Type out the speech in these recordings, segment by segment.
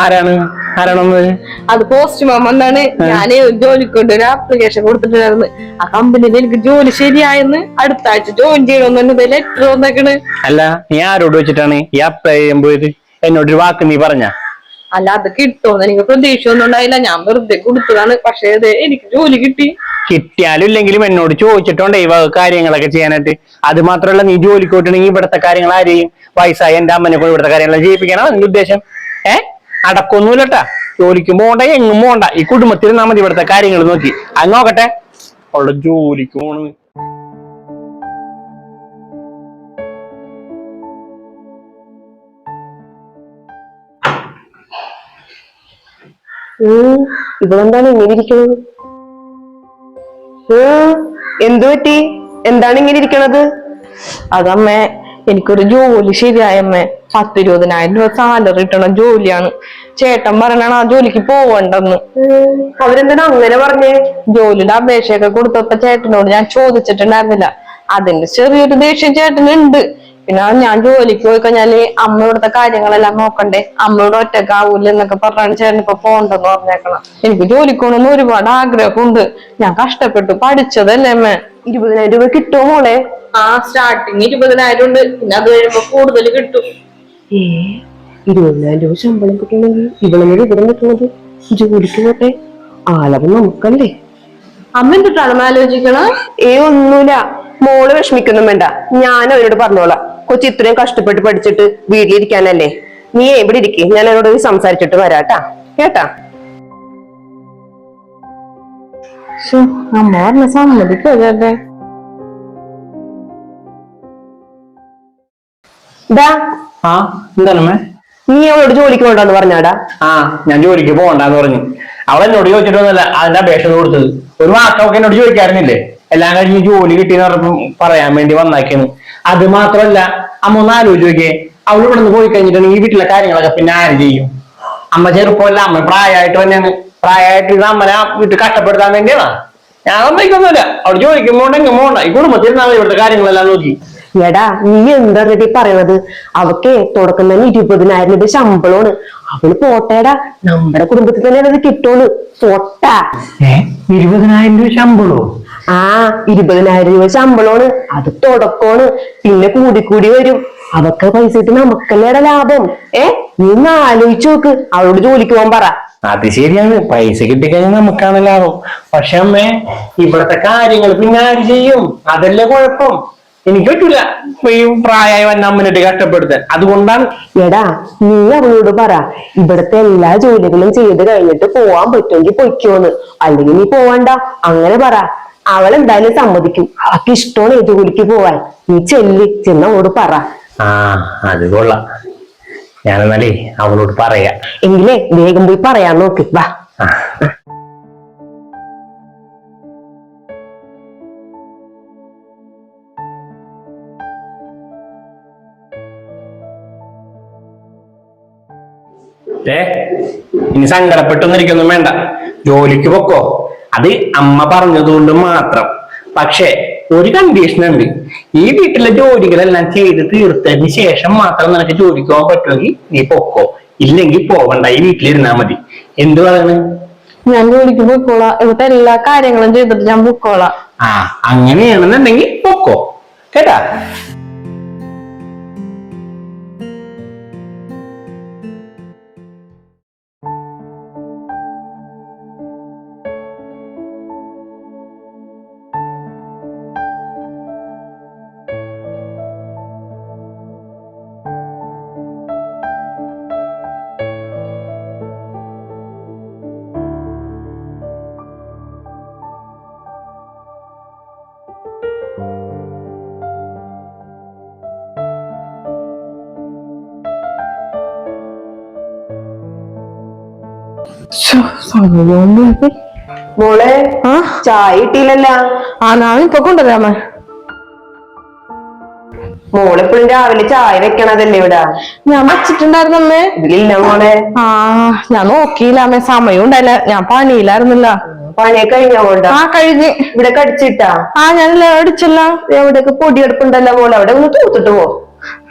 ആരാണ്? ആരാണെന്ന്? അത് പോസ്റ്റ് മാം എന്നാണ് ഞാൻ ജോലിക്കൊണ്ട് ഒരു ആപ്ലിക്കേഷൻ കൊടുത്തിട്ടുണ്ടായിരുന്നു. ആ കമ്പനിയിൽ എനിക്ക് ജോലി ശരിയായെന്ന് അടുത്ത ആഴ്ച ജോയിൻ ചെയ്യണമെന്ന് ലെറ്റർ വന്നേക്കണ്. അല്ല നീ ആരോട് വെച്ചിട്ടാണ് ഈ അപ്ലൈ ചെയ്യാൻ പോയത്? എന്നോട് ഒരു വാക്ക് നീ പറഞ്ഞ? അല്ല അത് കിട്ടുമെന്ന് എനിക്ക് പ്രതീക്ഷ ഒന്നും ഉണ്ടായില്ല. ഞാൻ വെറുതെ കൊടുത്തതാണ്. പക്ഷേ അതെ എനിക്ക് ജോലി കിട്ടി. കിട്ടിയാലും ഇല്ലെങ്കിലും എന്നോട് ചോദിച്ചിട്ടുണ്ട് ഈ വക കാര്യങ്ങളൊക്കെ ചെയ്യാനായിട്ട്. അത് മാത്രമല്ല നീ ജോലിക്ക് പോയിട്ടുണ്ടെങ്കിൽ ഇവിടുത്തെ കാര്യങ്ങൾ ആരെയും വയസ്സായ എന്റെ അമ്മനെ കൊണ്ട് ഇവിടുത്തെ കാര്യങ്ങൾ ചെയ്യിപ്പിക്കണം. നിന്റെ ഉദ്ദേശം. ഏ? അടക്കൊന്നുമില്ലട്ടാ. ജോലിക്കും പോകണ്ട എങ്ങും പോകണ്ട. ഈ കുടുംബത്തിൽ നാ മതി ഇവിടുത്തെ കാര്യങ്ങൾ നോക്കി. അത് നോക്കട്ടെ. അവളുടെ ജോലിക്ക് പോണ്. ഇവളെന്താണ് ഇങ്ങനെ ഇരിക്കുന്നത് എന്തു പറ്റി? എന്താണ് ഇങ്ങനെ ഇരിക്കണത്? അതമ്മേ എനിക്കൊരു ജോലി ശരിയായമ്മേ പത്തിരുപതിനായിരം രൂപ സാലറി കിട്ടണ ജോലിയാണ്. ചേട്ടൻ പറഞ്ഞാണ് ആ ജോലിക്ക് പോവണ്ടെന്ന്. അവരെന്താണ് അങ്ങനെ പറഞ്ഞേ? ജോലിയുടെ അപേക്ഷയൊക്കെ കൊടുത്തപ്പോ ചേട്ടനോട് ഞാൻ ചോദിച്ചിട്ടുണ്ടായിരുന്നില്ല. അതിന്റെ ചെറിയൊരു ദേഷ്യം ചേട്ടനുണ്ട്. പിന്നെ ഞാൻ ജോലിക്ക് പോയി കഴിഞ്ഞാൽ അമ്മ ഇവിടുത്തെ കാര്യങ്ങളെല്ലാം നോക്കണ്ടേ? അമ്മയോട് ഒറ്റക്കാവൂല എന്നൊക്കെ പറഞ്ഞാണ് ചേട്ടൻ ഇപ്പൊ പോണ്ടെന്ന് പറഞ്ഞേക്കണം. എനിക്ക് ജോലിക്ക് പോകണമെന്ന് ഒരുപാട് ആഗ്രഹമുണ്ട്. ഞാൻ കഷ്ടപ്പെട്ടു. പഠിച്ചതല്ലേ അമ്മ? ഇരുപതിനായിരം രൂപ കിട്ടുമോ മോളെ? ആ സ്റ്റാർട്ടിങ് ഇരുപതിനായിരം ഉണ്ട്. പിന്നെ അത് കഴിയുമ്പോ കൂടുതൽ കിട്ടും. ഏ? ഇരുപതിനായിരം രൂപ ശമ്പളം കിട്ടണമെങ്കിൽ ഇവളെങ്ങനെ ഇവിടെ നിൽക്കുന്നത് ജോലിക്ക് പോട്ടെ. ആലവ് നമുക്കല്ലേ? അമ്മ എന്തിട്ടാണ് ആലോചിക്കണം ഏ ഒന്നുമില്ല. മോൾ വിഷമിക്കൊന്നും വേണ്ട. ഞാൻ അവരോട് പറഞ്ഞോളാം. കൊച്ചി ഇത്രയും കഷ്ടപ്പെട്ട് പഠിച്ചിട്ട് വീട്ടിലിരിക്കാനല്ലേ? നീ എവിടെ ഇരിക്കേ? ഞാൻ അവരോട് സംസാരിച്ചിട്ട് വരാട്ടാ. കേട്ടാ? അമ്മ പറഞ്ഞ സമ്മതിക്കോ ചേട്ടൻ ഡാ ആ എന്താണമ്മേ? നീ അവളോട് ജോലിക്ക് പോണ്ടെന്ന് പറഞ്ഞാടാ. ആ ഞാൻ ജോലിക്ക് പോകണ്ടെന്ന് പറഞ്ഞു. അവൾ എന്നോട് ചോദിച്ചിട്ടൊന്നുമല്ല അതിന്റെ അപേക്ഷ കൊടുത്തത്. ഒരു മാസമൊക്കെ എന്നോട് ചോദിക്കാറുന്നില്ലേ? എല്ലാം കഴിഞ്ഞ് ജോലി കിട്ടിയെന്ന് പറഞ്ഞപ്പോ പറയാൻ വേണ്ടി വന്നാക്കിയെന്ന് അത് മാത്രമല്ല അമ്മ ഒന്ന് ആലോചിച്ച് നോക്കിയേ. അവൾ ഇവിടെ നിന്ന് പോയി കഴിഞ്ഞിട്ടുണ്ടെങ്കിൽ ഈ വീട്ടിലെ കാര്യങ്ങളൊക്കെ പിന്നെ ആര് ചെയ്യും? അമ്മ ചെറുപ്പമല്ല അമ്മ പ്രായമായിട്ട് തന്നെയാണ്. പ്രായമായിട്ട് ഇത് അമ്മനെ വീട്ടിൽ കഷ്ടപ്പെടുത്താൻ വേണ്ടിയാണ് ഞാൻ സമ്മതിക്കൊന്നുമില്ല അവിടെ ചോദിക്കുമ്പോണ്ടെങ്കിൽ മോണ്ട ഈ കുടുംബത്തിൽ ഇരുന്നാൽ ഇവിടുത്തെ കാര്യങ്ങളെല്ലാം നോക്കി. എടാ നീ എന്താ റെഡി പറയണത്? അവക്ക് തുടക്കം തന്നെ ഇരുപതിനായിരം രൂപ ശമ്പളമാണ്. അവൾ പോട്ടേടാ നമ്മുടെ കുടുംബത്തിൽ തന്നെ അത് കിട്ടുള്ളൂ. പൊട്ടാ. ഇരുപതിനായിരം രൂപ ശമ്പളോ? ആ ഇരുപതിനായിരം രൂപ ശമ്പളമാണ്. അത് തുടക്കമാണ്. പിന്നെ കൂടി കൂടി വരും. അവക്ക് പൈസ ഇട്ട് നമുക്കല്ലേടെ ലാഭം? ഏ നീ ഒന്ന് ആലോചിച്ചു നോക്ക്. അവളോട് ജോലിക്ക് പോകാൻ പറ. അത് ശരിയാണ്. പൈസ കിട്ടിക്കഴിഞ്ഞാൽ നമുക്കാണ് ലാഭം. പക്ഷെ അമ്മേ ഇവിടത്തെ കാര്യങ്ങൾ പിന്നെ ആര് ചെയ്യും? അതല്ലേ കുഴപ്പം. എനിക്ക് പറ്റൂല. ഈ പ്രായമായി വന്ന അമ്മനിട്ട് കഷ്ടപ്പെടുത്താൻ. അതുകൊണ്ടാണ് എടാ നീ അവളോട് പറ ഇവിടത്തെ എല്ലാ ജോലികളും ചെയ്ത് കഴിഞ്ഞിട്ട് പോവാൻ പറ്റുമെങ്കിൽ പൊയ്ക്കോന്ന്. അല്ലെങ്കിൽ നീ പോവണ്ട. അങ്ങനെ പറ. അവൾ എന്തായാലും സമ്മതിക്കും. അവക്ക് ഇഷ്ടമാണ് ഏത് ജോലിക്ക് പോവാൻ. നീ ചെല്ല് ചെന്ന് അവളോട് പറ. ആ അത് കൊള്ളാം. ഞാനെന്നാലേ അവളോട് പറയാ. എങ്കിലേ വേഗം പോയി പറയാൻ നോക്ക്. വാ. ആ. ഏ? ഇനി സങ്കടപ്പെട്ടൊന്നിരിക്കൊന്നും വേണ്ട. ജോലിക്ക് പൊക്കോ. അത് അമ്മ പറഞ്ഞതുകൊണ്ട് മാത്രം. പക്ഷേ ഒരു കണ്ടീഷൻ ഉണ്ട്. ഈ വീട്ടിലെ ജോലികളെല്ലാം ചെയ്ത് തീർത്തതിന് ശേഷം മാത്രം നിനക്ക് ജോലിക്ക് പോകാൻ പറ്റുമെങ്കിൽ നീ പൊക്കോ. ഇല്ലെങ്കിൽ പോവണ്ട. ഈ വീട്ടിലിരുന്നാ മതി. എന്ത് പറയണ്? ഞാൻ ജോലിക്ക് പോയിക്കോളാം ഇവിടുത്തെ എല്ലാ കാര്യങ്ങളും ചെയ്തിട്ട് ഞാൻ പൊക്കോളാം. ആ അങ്ങനെയാണെന്നുണ്ടെങ്കിൽ പൊക്കോ. കേട്ടാ? മോളെ ചായ ഇട്ടില്ലല്ല ആ ഞാൻ ഇപ്പൊ കൊണ്ടുവരാമേ മോളെപ്പോഴും രാവിലെ ചായ വെക്കണതല്ലേ ഇവിടെ? ഞാൻ വച്ചിട്ടുണ്ടായിരുന്നമ്മേ ഇല്ല മോളെ. ആ ഞാൻ നോക്കിയില്ല അമ്മേ. സമയം ഉണ്ടായില്ല. ഞാൻ പണിയിലായിരുന്നില്ല പണിയൊക്കെ കഴിഞ്ഞ ആ കഴിഞ്ഞ്. ഇവിടെ കടിച്ചിട്ടാ ആ ഞാൻ അടിച്ചല്ല. എവിടെയൊക്കെ പൊടിയെടുപ്പുണ്ടല്ലോ മോളെ? അവിടെ ഒന്ന് തൂത്തിട്ട് പോ.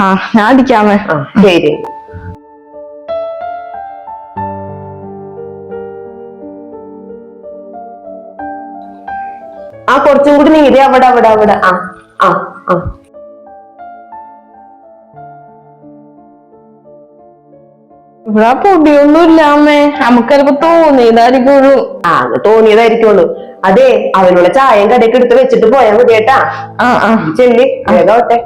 ആ ഞാൻ അടിക്കാമേ ശരി. ആ കുറച്ചും കൂടി നീര് അവിടെ അവിടെ അവിടെ. ആ ആ ആ. ഇവിടെ പൊടിയൊന്നും ഇല്ല അമ്മേ. നമുക്ക് ചിലപ്പോ തോന്നിയതായിരിക്കുള്ളൂ ആ തോന്നിയതായിരിക്കുള്ളൂ. അതെ അവനുള്ള ചായയും കടയൊക്കെ എടുത്ത് വെച്ചിട്ട് പോയാൽ മതി കേട്ടാ. ചെല്ലി വേഗോട്ടെ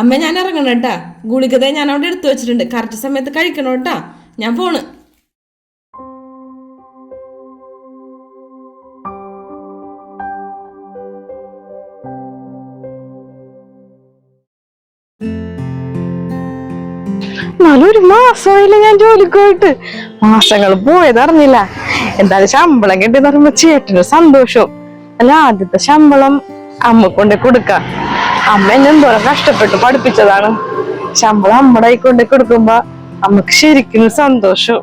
അമ്മ ഞാൻ ഇറങ്ങണം കേട്ടാ ഗുളികത ഞാൻ അവിടെ എടുത്തു വെച്ചിട്ടുണ്ട്. കറക്റ്റ് സമയത്ത് കഴിക്കണം കേട്ടാ ഞാൻ പോണ്. ഒരു മാസമായില്ല ഞാൻ ജോലിക്ക് പോയിട്ട്. മാസങ്ങൾ പോയതറിഞ്ഞില്ല എന്തായാലും ശമ്പളം കിട്ടിയെന്ന് പറയുമ്പോ ചേട്ടന് സന്തോഷവും. അല്ല ആദ്യത്തെ ശമ്പളം അമ്മ കൊണ്ട് കൊടുക്ക. അമ്മ എന്നെ എന്തോരം കഷ്ടപ്പെട്ട് പഠിപ്പിച്ചതാണ്. ശമ്പളം അമ്മയുടെ കൊണ്ട് കൊടുക്കുമ്പോ അമ്മയ്ക്ക് ശരിക്കും സന്തോഷം.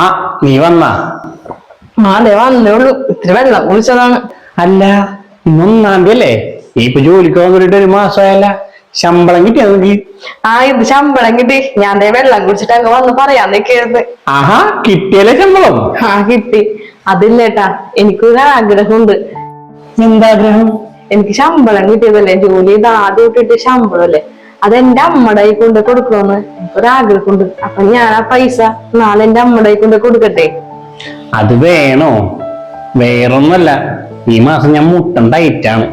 ആ നീ വന്നാ? ആ അതെ വന്നേ ഉള്ളൂ ഇത്തിരി വെള്ളം കുളിച്ചതാണ്. അല്ല ഇന്നൊന്നാം തീയതി അല്ലേ? ഇപ്പൊ ജോലിക്ക് വന്നിട്ട് ഒരു മാസമായല്ല. ശമ്പളം കിട്ടിയാ നോക്കി ആ ഇത് ശമ്പളം കിട്ടി. ഞാൻ ദേ വെള്ളം കുടിച്ചിട്ട് അങ്ങ് വന്ന് പറയാൻ നിൽക്കരുത് ആഹാ കിട്ടിയല്ലേ ശമ്പളം? ആ കിട്ടി. അതില്ലേട്ടാ എനിക്കൊരു ആഗ്രഹമുണ്ട്. എന്താഗ്രഹം? എനിക്ക് ശമ്പളം കിട്ടിയതല്ലേ? ജോലി ചെയ്ത് ആദ്യം ഇട്ടിട്ട് ശമ്പളമല്ലേ എന്റെ അമ്മയുടെ കൊണ്ട് കൊടുക്കണമെന്ന് എനിക്കൊരാഗ്രഹമുണ്ട് അപ്പൊ ഞാൻ ആ പൈസ നാളെ എന്റെ അമ്മയുടെ കൊണ്ട് കൊടുക്കട്ടെ? അത് വേണോ? വേറൊന്നല്ല ഈ മാസം ഞാൻ മുട്ടം ഡയറ്റാണ്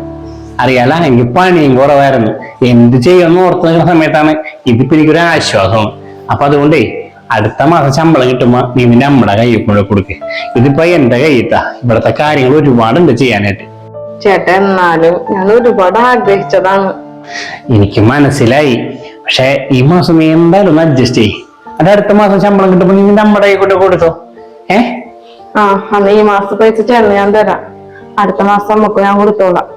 അറിയാല എനിക്ക് പണിയും കുറവായിരുന്നു. എന്ത് ചെയ്യുമെന്ന് ഓർത്ത് നിൽക്കുന്ന സമയത്താണ് ഇതിപ്പോ എനിക്കൊരു ആശ്വാസമാണ് അപ്പൊ അതുകൊണ്ടേ അടുത്ത മാസം ശമ്പളം കിട്ടുമ്പോ നീ നിന്റെ അമ്മയുടെ കയ്യിൽ കൂടെ കൊടുക്ക്. ഇതിപ്പോ എന്റെ കയ്യിത്താ. ഇവിടുത്തെ കാര്യങ്ങൾ ഒരുപാടുണ്ട് ചെയ്യാനായിട്ട്. ചേട്ടാ എന്നാലും ഞാൻ ഒരുപാട് ആഗ്രഹിച്ചതാണ്. എനിക്ക് മനസ്സിലായി. പക്ഷെ ഈ മാസം നീ എന്തായാലും ഒന്ന് അഡ്ജസ്റ്റ് ചെയ്യ്. അത് അടുത്ത മാസം ശമ്പളം കിട്ടുമ്പോ നീ നിന്റെ അമ്മയുടെ കയ്യിൽ കൊണ്ട് കൊടുത്തോ. ഏ? ആ അന്ന് ഈ മാസം പൈസ ഞാൻ തരാം. അടുത്ത മാസം നമുക്ക് ഞാൻ കൊടുത്തോളാം.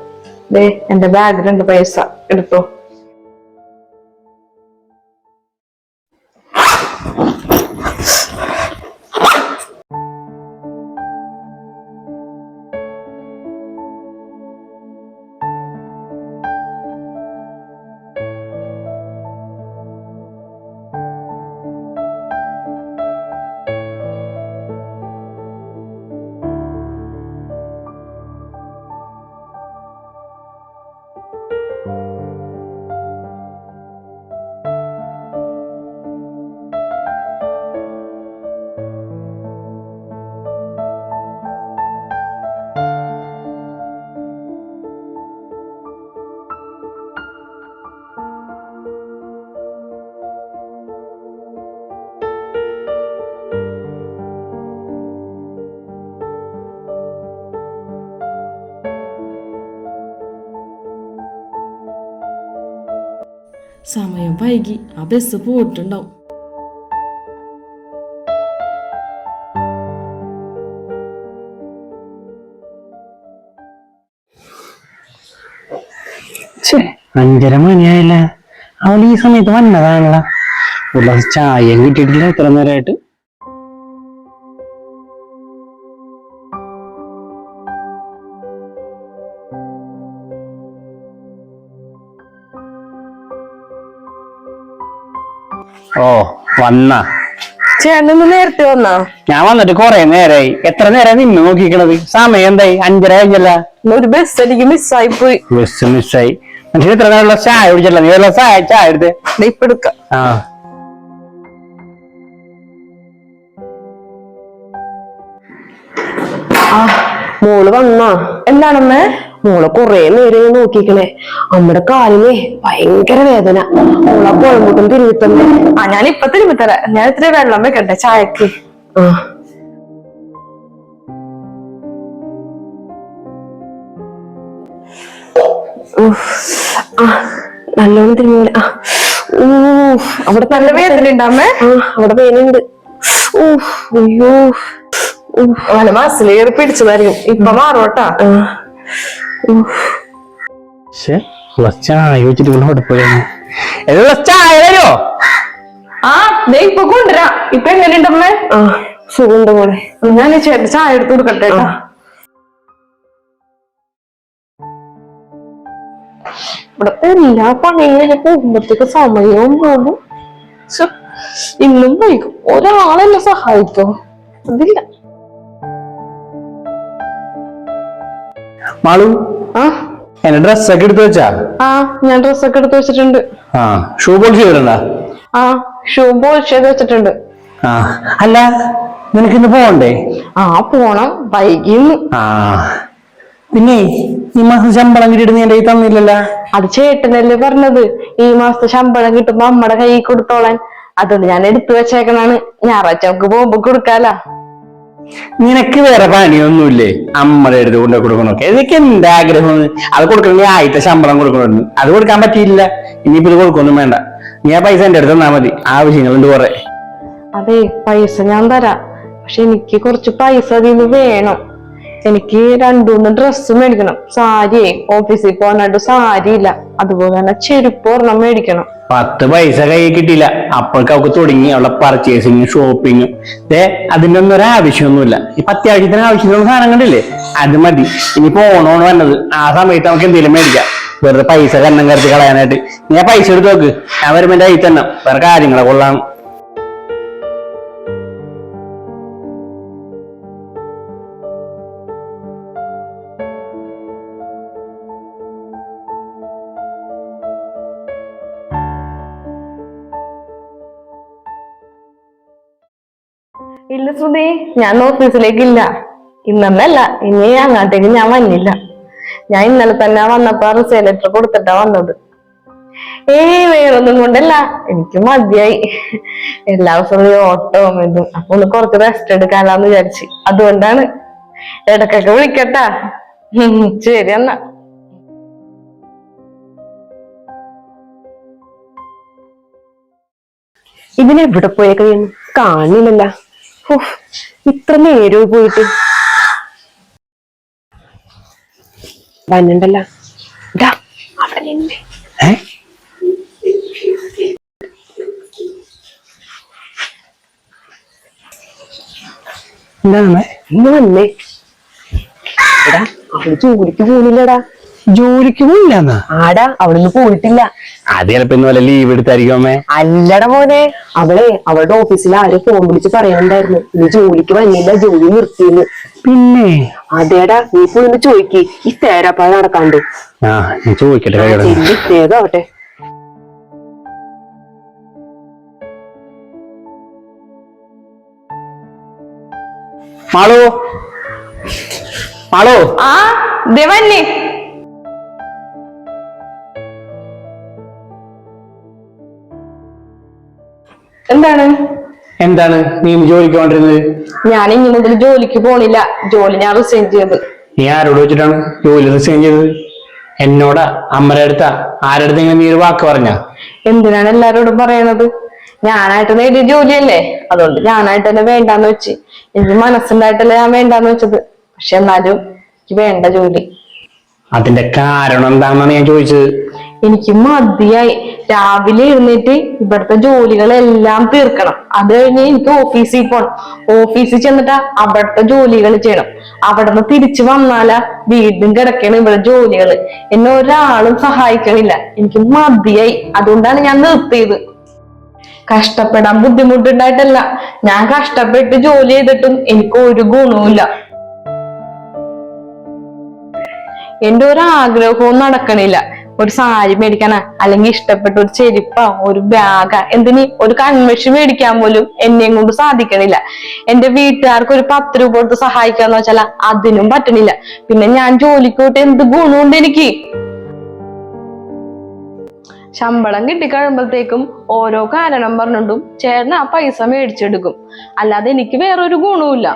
ദേ എന്റെ ബാഗിലുണ്ട് പൈസ. എടുത്തോ. വൈകി ആ ബസ് പോയിട്ടുണ്ടാവും അഞ്ചര മണിയായില്ല? അവൾ ഈ സമയത്ത് വന്നതാണല്ല. ഒരു ഗ്ലാസ് ചായയും കിട്ടിയിട്ടില്ല ഇത്ര നേരമായിട്ട് ഓ വന്ന. ചേട്ടൻ നേരത്തെ വന്നാ? ഞാൻ വന്നിട്ട് കൊറേ നേരായി. എത്ര നേരം നിന്ന് നോക്കിക്കണത്? സമയം എന്തായി? അഞ്ചര കഴിഞ്ഞല്ല. ഒരു ബസ് എനിക്ക് മിസ്സായി പോയി. ബസ് മിസ്സായി മനുഷ്യൻ എത്ര നേരമുള്ള ചായ കുടിച്ചല്ല? നീ വല്ല ചായ ചായ എടുത്ത്. ഇപ്പൊ എടുക്കാം. ആ. മോൾ വന്നാ? എന്താണെന്ന് മോളെ കൊറേ നേരം ഞാൻ നോക്കിക്കണേ. അമ്മയുടെ കാലിനെ ഭയങ്കര വേദന. മോളെ കുഴമ്പുട്ടും തിരുവിത്തന്നെ ആ ഞാൻ ഇപ്പൊ തിരുവിത്തരാ ഞാൻ ഇത്ര വെള്ളം വെക്കട്ടെ ചായക്ക്. ആ. നല്ലോണം തിരുമൂല അവിടെ നല്ല വേദന വേദനയുണ്ടമ്മേ അവിടെ വേദനയുണ്ട്. അയ്യോ. മനമാസിലേറി പിടിച്ചതായിരിക്കും. ഇപ്പൊ മാറോട്ടാ പക്ഷെ ചായ വെച്ചിട്ട് ഇവിടെ അവിടെ പോയാണ് ഏതാ ചായ തരുമോ ആ ദേ ഇപ്പൊ കൊണ്ടുവരാം. ഇപ്പൊ എങ്ങനെയുണ്ടമ്മേ ആ സുഖമുണ്ട് മോളെ. ഞാൻ ചേട്ടൻ ചായ എടുത്ത് കൊടുക്കട്ടെ കേട്ടോ. ഇവിടത്തെ എല്ലാ പോകുമ്പോഴത്തേക്ക് സമയവും പോകും ഇന്നും വൈകും. ഒരാളെന്നെ സഹായിക്കോ? അതില്ല. മാളു ആ. എന്റെ ഡ്രസ്സൊക്കെ എടുത്തു വെച്ചാ? ആ ഞാൻ ഡ്രസ്സൊക്കെ എടുത്ത് വെച്ചിട്ടുണ്ട്. ആ ഷൂ പോളിഷ് ചെയ്തിട്ടുണ്ടാ? ആ ഷൂ പോളിഷ് ചെയ്ത് വെച്ചിട്ടുണ്ട്. ആ അല്ല നിനക്ക് ഇന്ന് പോകണ്ടേ ആ പോണം. വൈകിന്ന്. ആ പിന്നെ ഈ മാസം ശമ്പളം കിട്ടിയിട്ട് നീ എന്റെ കയ്യിൽ തന്നില്ലല്ലോ? അത് ചേട്ടനല്ലേ പറഞ്ഞത്. ഈ മാസത്തെ ശമ്പളം കിട്ടുമ്പോ അമ്മയുടെ കൈ കൊടുത്തോളാൻ. അതുകൊണ്ട് ഞാൻ എടുത്തു വെച്ചേക്കണാണ് ഞായറാഴ്ച നമുക്ക് പോകുമ്പോ കൊടുക്കാല. നിനക്ക് വേറെ പണിയൊന്നുമില്ലേ? അമ്മയുടെ അടുത്ത് കൊണ്ടു കൊടുക്കണമൊക്കെ. ഇതൊക്കെ എന്റെ ആഗ്രഹം അത് കൊടുക്കണമെങ്കിൽ ആയിട്ട് ശമ്പളം കൊടുക്കണമെന്ന് അത് കൊടുക്കാൻ പറ്റിയില്ല. ഇനിയിപ്പോ ഇത് കൊടുക്കൊന്നും വേണ്ട. നീ ആ പൈസ എന്റെ അടുത്ത് തന്നാ മതി. ആവശ്യങ്ങളുണ്ട് കുറെ. അതെ പൈസ ഞാൻ തരാം. പക്ഷെ എനിക്ക് കുറച്ച് പൈസ അതിന് വേണം. എനിക്ക് രണ്ടുമൂന്ന് ഡ്രസ്സ് മേടിക്കണം. സാരിയെ ഓഫീസിൽ പോകാനായിട്ട് സാരിയില്ല. അതുപോലെ തന്നെ ചെരുപ്പ് ഒരെണ്ണം മേടിക്കണം. പത്ത് പൈസ കയ്യിൽ കിട്ടിയില്ല. അപ്പോഴേക്ക് അവൾക്ക് തുടങ്ങി അവളെ പർച്ചേസിങ് ഷോപ്പിങ്ങും ഏ അതിന്റെ ഒന്നും ഒരു ആവശ്യമൊന്നുമില്ല. ഇപ്പൊ അത്യാവശ്യത്തിന് ആവശ്യത്തിനുള്ള സാധനം കണ്ടില്ലേ? അത് മതി. ഇനി ഓണോണ് വന്നത്. ആ സമയത്ത് നമുക്ക് എന്തെങ്കിലും മേടിക്കാം. വെറുതെ പൈസ കണ്ണം കരുത്തി കളയാനായിട്ട്. ഞാൻ പൈസ എടുത്ത് നോക്ക്. ഞാൻ വരുമ്പോ എന്റെ കയ്യിൽ തന്നെ. വേറെ കാര്യങ്ങളെ കൊള്ളാം ഇല്ല ശ്രുതി ഞാൻ ഓഫീസിലേക്കില്ല ഇന്നല്ല ഇനി അങ്ങോട്ടേക്ക് ഞാൻ വന്നില്ല. ഞാൻ ഇന്നലെ തന്നെ വന്നപ്പോ റിസൈൻ ലെറ്റർ കൊടുത്തിട്ടാ വന്നത്. ഏയ് വേറൊന്നും കൊണ്ടല്ല. എനിക്ക് മതിയായി. എല്ലാ ദിവസവും ഓട്ടവും ഇതും. അപ്പൊ ഒന്ന് കുറച്ച് റെസ്റ്റ് എടുക്കാനാന്ന് വിചാരിച്ച്. അതുകൊണ്ടാണ് ഇടക്കൊക്കെ വിളിക്കട്ടാ. ശരി എന്നാ. ഇതിനെവിടെ പോയേക്കഴിയുന്നു കാണില്ലല്ലോ. ഇത്ര നേരവും പോയിട്ട്. വന്നിണ്ടല്ല. ഇന്ന് വന്നേ. എടാ അവൾ ജോലിക്ക് പോകുന്നില്ലടാ ജോലിക്ക് പോയില്ലെന്നാ? ആടാ അവളൊന്നും പോയിട്ടില്ല. അത് ചിലപ്പോ ഇന്ന് വല്ല ലീവ് എടുത്തായിരിക്കും അമ്മേ. അല്ലട മോനെ അവളെ അവളുടെ ഓഫീസിൽ ആരും ഫോൺ വിളിച്ച് പറയണ്ടായിരുന്നു നീ ജോലിക്ക് വന്നില്ല ജോലി നിർത്തിയെന്ന്. പിന്നെ? അതേടാ നീ പോയി ചോദിക്ക്. ഈ തേരാപ്പാഴ നടക്കാണ്ട്. ആ നീ ചോദിക്കട്ടെ വേഗാവട്ടെ മാളു? മാളു? ആ ദേവന്നെ എന്താണ്? എന്താണ് നീ ജോലിക്ക് കൊണ്ടിരുന്നത് ഞാൻ ഇനി മുതൽ ജോലിക്ക് പോണില്ല. ജോലി ഞാൻ റിസൈൻ ചെയ്ത്. നീ ആരോട് വെച്ചിട്ടാണ് ജോലി റിസൈൻ ചെയ്തത്? എന്നോടാ അമ്മയുടെ അടുത്താ. ആരുടെ അടുത്തെങ്കിലും നീ ഒരു വാക്ക് പറഞ്ഞ? എന്തിനാണ് എല്ലാരോടും പറയണത്? ഞാനായിട്ട് നേടിയ ജോലിയല്ലേ? അതുകൊണ്ട് ഞാനായിട്ട് തന്നെ വേണ്ടാന്ന് വെച്ച്. എനിക്ക് മനസ്സിലായിട്ടല്ലേ ഞാൻ വേണ്ടാന്ന് വെച്ചത്. പക്ഷെ എന്നാലും എനിക്ക് വേണ്ട ജോലി. അതിന്റെ കാരണം എന്താണെന്നാണ് ഞാൻ ചോദിച്ചത്. എനിക്ക് മതിയായി. രാവിലെ എഴുന്നേറ്റ് ഇവിടുത്തെ ജോലികളെല്ലാം തീർക്കണം. അത് കഴിഞ്ഞ് എനിക്ക് ഓഫീസിൽ പോണം. ഓഫീസിൽ ചെന്നിട്ട് അവിടുത്തെ ജോലികൾ ചെയ്യണം. അവിടെ നിന്ന് തിരിച്ചു വന്നാലാ വീണ്ടും കിടക്കണം ഇവിടെ ജോലികൾ എന്നെ ഒരാളും സഹായിക്കണില്ല. എനിക്ക് മതിയായി. അതുകൊണ്ടാണ് ഞാൻ നിർത്തിയത്. കഷ്ടപ്പെടാൻ ബുദ്ധിമുട്ടുണ്ടായിട്ടല്ല. ഞാൻ കഷ്ടപ്പെട്ട് ജോലി ചെയ്തിട്ടും എനിക്ക് ഒരു ഗുണവുമില്ല. എന്റെ ഒരു ആഗ്രഹവും നടക്കണില്ല. ഒരു സാരി മേടിക്കാനാ അല്ലെങ്കിൽ ഇഷ്ടപ്പെട്ട ഒരു ചെരുപ്പാ ഒരു ബാഗാ എന്തിന് ഒരു കൺവെഷൻ മേടിക്കാൻ പോലും എന്നെയും കൊണ്ട് സാധിക്കണില്ല. എന്റെ വീട്ടുകാർക്ക് ഒരു പത്ത് രൂപ കൊടുത്ത് സഹായിക്കാന്ന് വെച്ചാൽ അതിനും പറ്റണില്ല. പിന്നെ ഞാൻ ജോലിക്ക് പോയിട്ട് എന്ത് ഗുണമുണ്ട് എനിക്ക്? ശമ്പളം കിട്ടിക്കഴിയുമ്പോഴത്തേക്കും ഓരോ കാരണം പറഞ്ഞിട്ടും ചേട്ടൻ ആ പൈസ മേടിച്ചെടുക്കും. അല്ലാതെ എനിക്ക് വേറൊരു ഗുണവുമില്ല.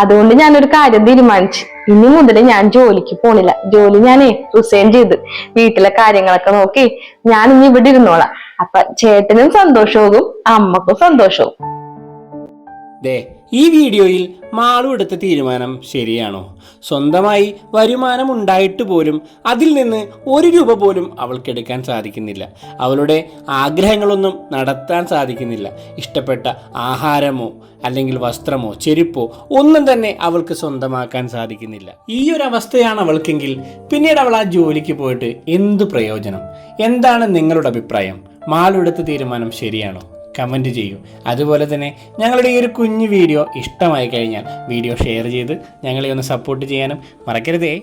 അതുകൊണ്ട് ഞാനൊരു കാര്യം തീരുമാനിച്ചു. ഇനി മുതൽ ഞാൻ ജോലിക്ക് പോണില്ല. ജോലി ഞാനേ റിസൈൻ ചെയ്ത്. വീട്ടിലെ കാര്യങ്ങളൊക്കെ നോക്കി ഞാൻ ഇനി ഇവിടെ ഇരുന്നോളാം. അപ്പൊ ചേട്ടനും സന്തോഷവും അമ്മക്കും സന്തോഷവും. ഈ വീഡിയോയിൽ മാളു എടുത്ത തീരുമാനം ശരിയാണോ? സ്വന്തമായി വരുമാനം ഉണ്ടായിട്ട് പോലും അതിൽ നിന്ന് ഒരു രൂപ പോലും അവൾക്ക് എടുക്കാൻ സാധിക്കുന്നില്ല. അവളുടെ ആഗ്രഹങ്ങളൊന്നും നടത്താൻ സാധിക്കുന്നില്ല. ഇഷ്ടപ്പെട്ട ആഹാരമോ അല്ലെങ്കിൽ വസ്ത്രമോ ചെരുപ്പോ ഒന്നും തന്നെ അവൾക്ക് സ്വന്തമാക്കാൻ സാധിക്കുന്നില്ല. ഈ ഒരു അവസ്ഥയാണ് അവൾക്കെങ്കിൽ പിന്നീട് അവൾ ആ ജോലിക്ക് പോയിട്ട് എന്തു പ്രയോജനം? എന്താണ് നിങ്ങളുടെ അഭിപ്രായം? മാളു എടുത്ത തീരുമാനം ശരിയാണോ? കമന്റ് ചെയ്യൂ. അതുപോലെ തന്നെ ഞങ്ങളുടെ ഈ ഒരു കുഞ്ഞു വീഡിയോ ഇഷ്ടമായി കഴിഞ്ഞാൽ വീഡിയോ ഷെയർ ചെയ്ത് ഞങ്ങളെ ഒന്ന് സപ്പോർട്ട് ചെയ്യാനും മറക്കരുതേ.